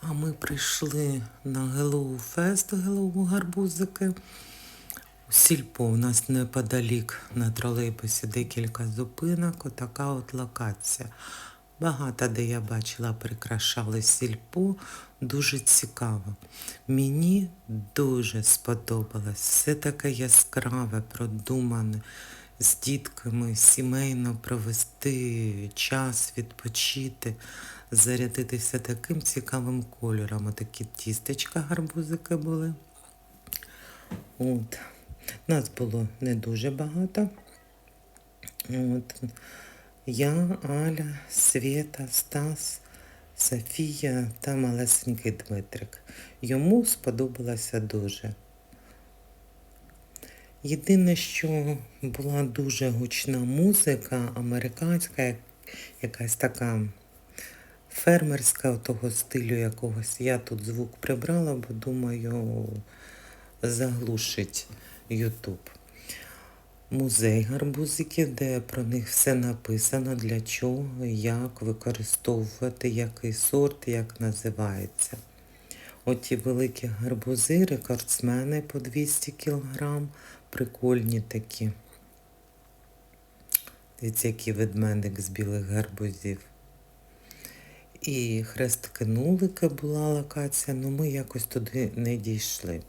А ми прийшли на Hello Fest, Hello гарбузики. Сільпо у нас неподалік на тролейбусі декілька зупинок, отака от локація. Багато де я бачила, прикрашали сільпо, дуже цікаво. Мені дуже сподобалось. Все таке яскраве, продумане, з дітками сімейно провести час, відпочити, зарядитися таким цікавим кольором. Отакі тістечка гарбузики були. От. Нас було не дуже багато. От. Я, Аля, Свєта, Стас, Софія та малесенький Дмитрик. Йому сподобалося дуже. Єдине, що була дуже гучна музика, американська, якась така фермерська того стилю якогось. Я тут звук прибрала, бо думаю, заглушить Ютуб. Музей гарбузиків, де про них все написано, для чого, як використовувати, який сорт, як називається. Оті великі гарбузи, рекордсмени по 200 кілограм, прикольні такі. Дивіться, який ведмедик з білих гарбузів. І хрестики нулика була локація, але ми якось туди не дійшли.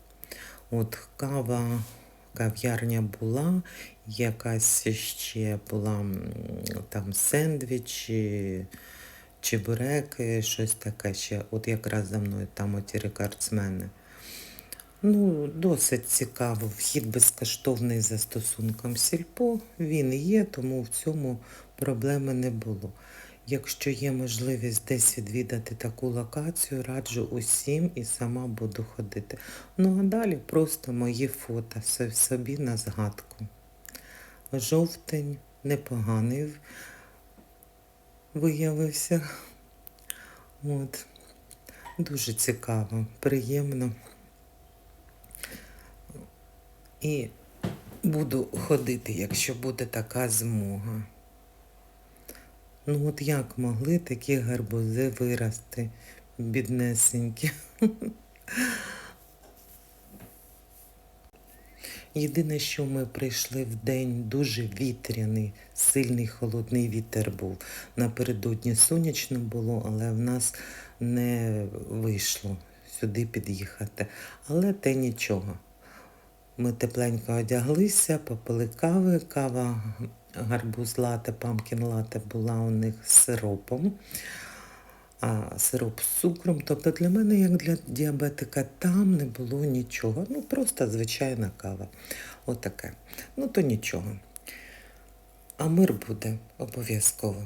От кава, кав'ярня була, якась ще була там сендвічі, чебуреки, щось таке ще. От якраз за мною там оті рекордсмени. Ну, досить цікаво. Вхід безкоштовний за стосунком сільпо. Він є, тому в цьому проблеми не було. Якщо є можливість десь відвідати таку локацію, раджу усім і сама буду ходити. Ну а далі просто мої фото со- собі на згадку. Жовтень непоганий виявився. От. Дуже цікаво, приємно. І буду ходити, якщо буде така змога. Ну от як могли такі гарбузи вирости, біднесенькі. Єдине, що ми прийшли в день дуже вітряний, сильний холодний вітер був. Напередодні сонячно було, але в нас не вийшло сюди під'їхати. Але те нічого. Ми тепленько одяглися, попили кави. Кава гарбуз лате, памкін лате була у них з сиропом, а сироп з цукром. Тобто для мене, як для діабетика, там не було нічого. Ну, просто звичайна кава. Отаке. Ну, то нічого. А мир буде обов'язково.